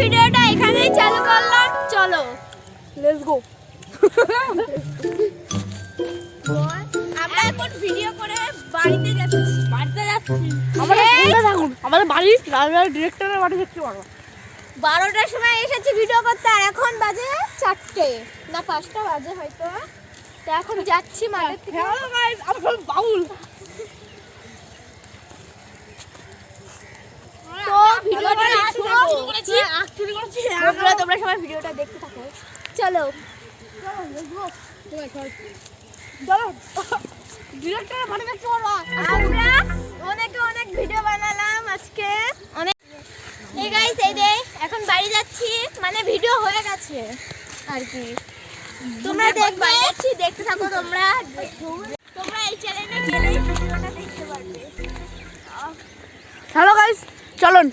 ভিডিওটা এখানেই চালু করলাম। চলো। লেটস গো আমরা এখন ভিডিও করে বাড়িতে যাচ্ছি বাড়িতে যাচ্ছি। আমাদের সঙ্গে থাকুন। আমাদের বাড়ি ডিরেক্টরের বাড়ি দেখতে পারব বারোটার সময় এসেছি ভিডিও করতে আর এখন বাজে চারটে। না পাঁচটা বাজে হয়তো। তো এখন যাচ্ছি মাঠের থেকে আমি সব বাউল তো ভিডিওটা দেখো তোমরা তোমরা সবাই ভিডিওটা দেখতে থাকো। চলো। আমরা অনেকে অনেক ভিডিও বানালাম আজকে। অনেক এই গাইস এই দে এখন বাড়ি যাচ্ছি। মানে ভিডিও হয়ে গেছে আর কি। তোমরা দেখবে যাচ্ছি দেখতে থাকো তোমরা। তোমরা এই চ্যানেলে গেলে ভিডিওটা দেখতে পারবে। হ্যালো গাইস চলুন।